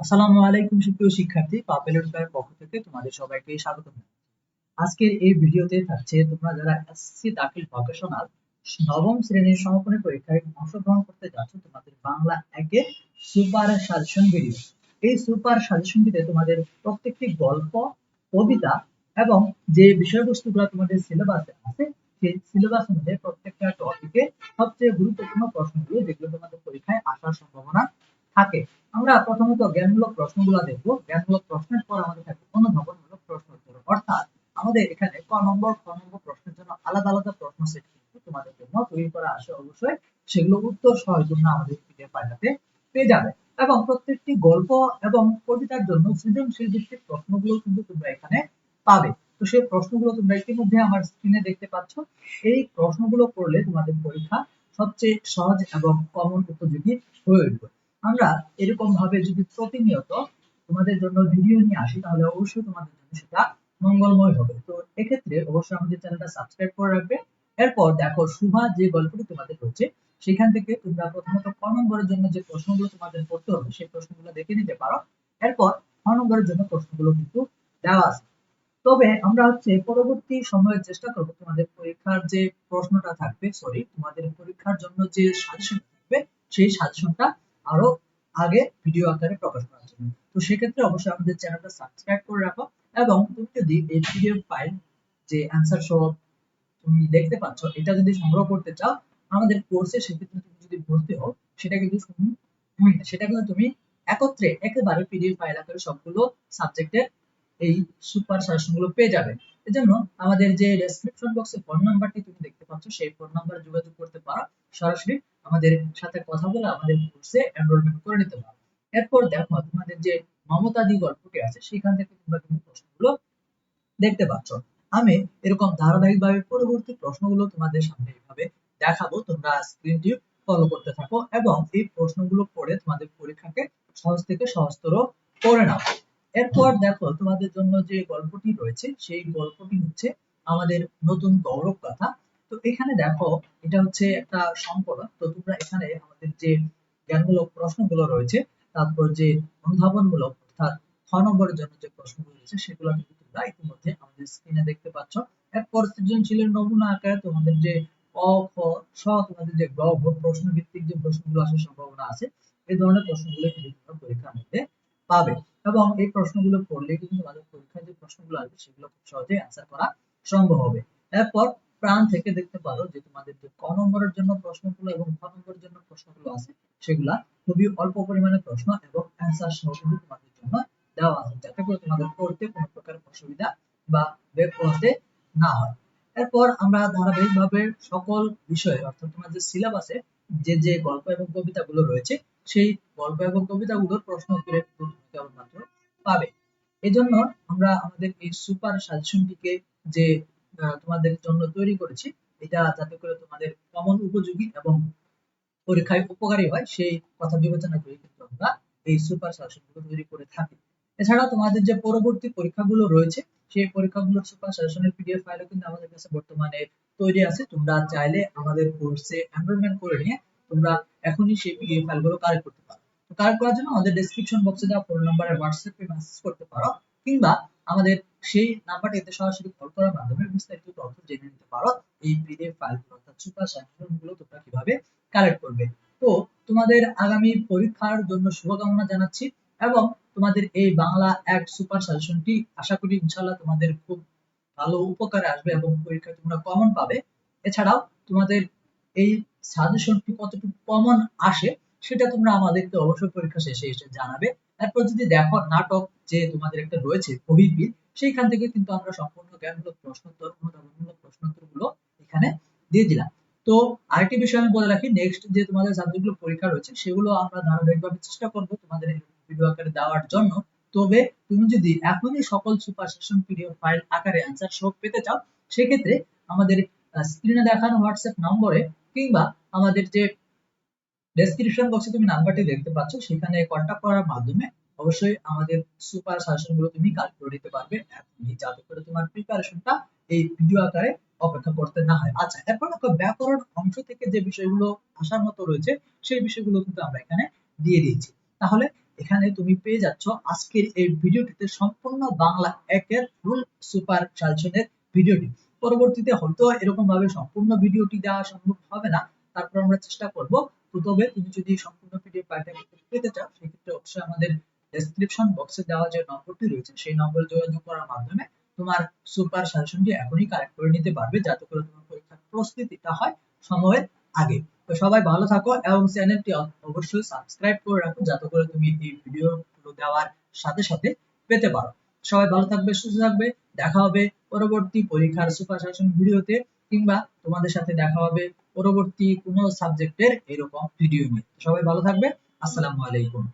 আসসালামু আলাইকুম শিক্ষার্থী পক্ষ থেকে তোমাদের সবাইকে স্বাগত আজকের এই ভিডিওতে থাকছে তোমরা যারা এসএসসি দাখিল ভোকেশনাল নবম শ্রেণির সমাপনী পরীক্ষায় অংশগ্রহণ করতে যাচ্ছ, তোমাদের বাংলা একে সুপার সাজেশন ভিডিও এই সুপার সাজেশনটিতে তোমাদের প্রত্যেকটি গল্প, কবিতা এবং যে বিষয়বস্তুগুলো তোমাদের সিলেবাসে আছে, সেই সিলেবাস অনুযায়ী প্রত্যেকটা টপিকে সবচেয়ে গুরুত্বপূর্ণ প্রশ্নগুলো যেগুলো তোমাদের পরীক্ষায় আসার সম্ভাবনা থাকে। আমরা প্রথমত জ্ঞানমূলক প্রশ্নগুলো দেখব। জ্ঞানমূলক প্রশ্নের পর আমাদের থাকবে অনুধাবনমূলক প্রশ্ন উত্তর। অর্থাৎ আমাদের এখানে ক নম্বর, খ নম্বর প্রশ্নের জন্য আলাদা আলাদা প্রশ্ন সেট কিন্তু তোমাদের জন্য তৈরি করা আসে অবশ্যই। সেগুলো উত্তর সহ জন্য আমাদের পিডিএফ ফাইলটাতে পেয়ে যাবে। এবং প্রত্যেকটি গল্প এবং কবিতার জন্য সৃজনশীল ভিত্তিক প্রশ্নগুলো কিন্তু তোমরা এখানে পাবে। তো সেই প্রশ্নগুলো তোমরা ইতিমধ্যে আমার স্ক্রিনে দেখতে পাচ্ছ। এই প্রশ্নগুলো করলে তোমাদের পরীক্ষা সবচেয়ে সহজ এবং কমন উপযোগী হয়ে উঠবে। আমরা এরকম ভাবে যদি প্রতিনিয়ত তোমাদের জন্য ভিডিও নিয়ে আসি, তাহলে অবশ্যই তোমাদের জন্য সেটা মঙ্গলময় হবে। তো এক্ষেত্রে অবশ্যই আমাদের চ্যানেলটা সাবস্ক্রাইব করে রাখবে। এরপর দেখো শুভা যে গল্পটি তোমাদের রয়েছে সেখান থেকে তোমরা প্রথমত ক নম্বরের জন্য যে প্রশ্নগুলো তোমাদের পড়তে হবে, সেই প্রশ্নগুলো দেখে নিতে পারো। এরপর খ নম্বরের জন্য প্রশ্নগুলো কিন্তু দেওয়া আছে। তবে আমরা হচ্ছে পরবর্তী সময়ে চেষ্টা করব তোমাদের পরীক্ষার যে প্রশ্নটা থাকবে সরি তোমাদের পরীক্ষার জন্য যে সাজেশন থাকবে, সেই সাজেশনটা আরও আগে ভিডিও আকারে প্রকাশ করার জন্য। তো সেক্ষেত্রে অবশ্যই আমাদের চ্যানেলটা সাবস্ক্রাইব করে রাখো এবং তুমি যদি এই পিডিএফ ফাইল যে অ্যান্সার সহ তুমি দেখতে পাচ্ছ, এটা যদি সংগ্রহ করতে চাও, আমাদের কোর্সে সেক্ষেত্রে তুমি যদি ভর্তি হও, সেটা কিন্তু সেটা কিন্তু তুমি একত্রে একেবারে পিডিএফ ফাইল আকারে সবগুলো সাবজেক্টের এই সুপার সাজেশনগুলো পেয়ে যাবে। এজন্য আমাদের যে ডেসক্রিপশন বক্সে ফোন নাম্বারটি তুমি দেখতে পাচ্ছ, সেই ফোন নাম্বারে যোগাযোগ করতে পারো। সরাসরি আমাদের সাথে কথা বলে আমাদের কোর্সে এনরোলমেন্ট করে নিতে পারো। এরপর দেখো, তোমাদের যে মমতাদি গল্পটি আছে, সেখান থেকে তোমরা কিন্তু প্রশ্নগুলো দেখতে পাচ্ছ। আমি এরকম ধারাবাহিকভাবে পরবর্তী প্রশ্নগুলো তোমাদের সামনে এইভাবে দেখাবো। তোমরা স্ক্রিনটি ফলো করতে থাকো এবং এই প্রশ্নগুলো পড়ে তোমাদের পরীক্ষাকে সহজ থেকে সহজতর করে নাও। এরপর দেখো, তোমাদের জন্য যে গল্পটি রয়েছে, সেই গল্পটি হচ্ছে আমাদের নতুন গৌরব কথা। তো এখানে দেখো, এটা হচ্ছে একটা সংকলন তো তোমরা এখানে আমাদের যে জ্ঞানমূলক প্রশ্নগুলো রয়েছে, তারপর যে অনুধাবনমূলক, অর্থাৎ খ নম্বরের জন্য যে প্রশ্নগুলো রয়েছে, সেগুলো কিন্তু তোমরা ইতিমধ্যে আমাদের স্ক্রিনে দেখতে পাচ্ছ। এরপর সৃজনশীলের নমুনা আকারে তোমাদের যে অ, খ, স, তোমাদের যে গ প্রশ্ন ভিত্তিক যে প্রশ্নগুলো আসার সম্ভাবনা আছে, এই ধরনের প্রশ্নগুলো কিন্তু পরীক্ষার মধ্যে পাবে। এবং এই প্রশ্নগুলো পড়লে কিন্তু তোমাদের পরীক্ষায় যে প্রশ্নগুলো আসবে, সেগুলো খুব সহজেই অ্যান্সার করা সম্ভব হবে। এরপর প্রাণ থেকে দেখতে পারো যে তোমাদের যে ক নম্বরের জন্য প্রশ্নগুলো এবং খ নম্বরের জন্য প্রশ্নগুলো আছে, সেগুলা খুবই অল্প পরিমাণে প্রশ্ন এবং অ্যান্সার সহ কিন্তু তোমাদের জন্য দেওয়া আছে, যাতে করে তোমাদের পড়তে কোনো প্রকার অসুবিধা বা বেগ পড়তে না হয়। এরপর আমরা ধারাবাহিকভাবে সকল বিষয়ে, অর্থাৎ তোমার যে সিলেবাসে যে যে গল্প এবং কবিতাগুলো রয়েছে, সেই গল্প এবং কবিতাগুলোর প্রশ্ন উত্তরের কেবলমাত্র পাবে। এজন্য আমরা আমাদের এই সুপার সাজেশনটিকে যে তোমাদের জন্য তৈরি করেছি, এটা যাতে করে তোমাদের কমন উপযোগী এবং পরীক্ষায় উপকারী হয়, সেই কথা বিবেচনা করে কিন্তু আমরা এই সুপার সাজেশনগুলো তৈরি করে থাকি। এছাড়া তোমাদের যে পরবর্তী পরীক্ষাগুলো রয়েছে, সেই পরীক্ষাগুলোর সুপার সাজেশনের পিডিএফ ফাইলও কিন্তু আমাদের কাছে বর্তমানে তৈরি আছে। তোমরা চাইলে আমাদের কোর্সে এনরোলমেন্ট করে নিয়ে তোমরা এখনই সেই পিডিএফ ফাইলগুলো কালেক্ট করতে পারো। কালেক্ট করার জন্য আমাদের ডেসক্রিপশন বক্সে দেওয়া ফোন নাম্বারে হোয়াটসঅ্যাপে মেসেজ করতে পারো, কিংবা আমাদের সেই নাম্বারটিতে সরাসরি কল করার মাধ্যমে বিস্তারিত তথ্য জেনে নিতে পারো। এই পিডিএফ ফাইলগুলো অর্থাৎ সুপার সাজেশনগুলো তোমরা কীভাবে কালেক্ট করবে। তো তোমাদের আগামী পরীক্ষার জন্য শুভকামনা জানাচ্ছি, এবং তোমাদের এই বাংলা এক সুপার সাজেশনটি আশা করি ইনশাআল্লাহ তোমাদের খুব ভালো উপকারে আসবে, এবং পরীক্ষায় তোমরা কমন পাবে। এছাড়াও তোমাদের এই সাজেশনটি কতটুকু কমন আসে সেটা তোমরা আমাদেরকে অবশ্যই পরীক্ষা শেষে এসে জানাবে। এরপর যদি দেখো নাটক যে তোমাদের একটা রয়েছে অভিবিদ সেইখান থেকে কিন্তু আমরা সম্পূর্ণ জ্ঞানমূলক প্রশ্নোত্তর, অনুধাবনমূলক প্রশ্নোত্তরগুলো এখানে দিয়ে দিলাম। তো আরেকটি বিষয় আমি বলে রাখি নেক্সট যে তোমাদের সাবজেক্টগুলো পরীক্ষা রয়েছে, সেগুলো আমরা ধারাবাহিকভাবে চেষ্টা করব তোমাদের ভিডিও আকারে দেওয়ার জন্য। তবে তুমি যদি এখনই সকল সুপার সেশন পিডিএফ ফাইল আকারে অ্যান্সার সহ পেতে চাও, সেক্ষেত্রে আমাদের স্ক্রিনে দেখানো হোয়াটসঅ্যাপ নম্বরে কিংবা আমাদের যে ডেসক্রিপশন বক্সে তুমি নাম্বারটি দেখতে পাচ্ছ, সেখানে কন্ট্যাক্ট করার মাধ্যমে অবশ্যই আমাদের সুপার সাজেশনগুলো তুমি কালেক্ট করে নিতে পারবে। এখনই যাতে করে তোমার প্রিপারেশনটা এই ভিডিও আকারে অপেক্ষা করতে না হয়। আচ্ছা এরপর দেখো ব্যাকরণ অংশ থেকে যে বিষয়গুলো আসার মতো রয়েছে, সেই বিষয়গুলো কিন্তু আমরা এখানে দিয়ে দিয়েছি। তাহলে এখানে তুমি পেয়ে যাচ্ছ আজকের এই ভিডিওটিতে সম্পূর্ণ বাংলা একের ফুল সুপার সাজেশনের ভিডিওটি। পরবর্তীতে হয়তো এরকম ভাবে সম্পূর্ণ ভিডিওটি দেওয়া সম্ভব হবে না। তারপর আমরা চেষ্টা করব তবে তুমি যদি সম্পূর্ণ পিডিএফ ফাইলটা পেতে চাও, সেক্ষেত্রে অবশ্যই আমাদের ডেসক্রিপশন বক্সে দেওয়া যে নম্বরটি রয়েছে, সেই নম্বরে যোগাযোগ করার মাধ্যমে তোমার সুপার সাজেশনটি এখনই কালেক্ট করে নিতে পারবে, যাতে করে তোমার পরীক্ষার প্রস্তুতিটা হয় সময়ের আগে। তো সবাই ভালো থাকো এবং চ্যানেলটি অবশ্যই সাবস্ক্রাইব করে রাখো, যাতে করে তুমি এই ভিডিওগুলো দেওয়ার সাথে সাথে পেতে পারো। সবাই ভালো থাকবে, সুস্থ থাকবে, দেখা হবে পরবর্তী পরীক্ষার সুপার সাজেশন ভিডিওতে। কিংবা তোমাদের সাথে দেখা হবে পরবর্তী কোনো সাবজেক্টের এরকম ভিডিও নিয়ে। সবাই ভালো থাকবে। আসসালামু আলাইকুম।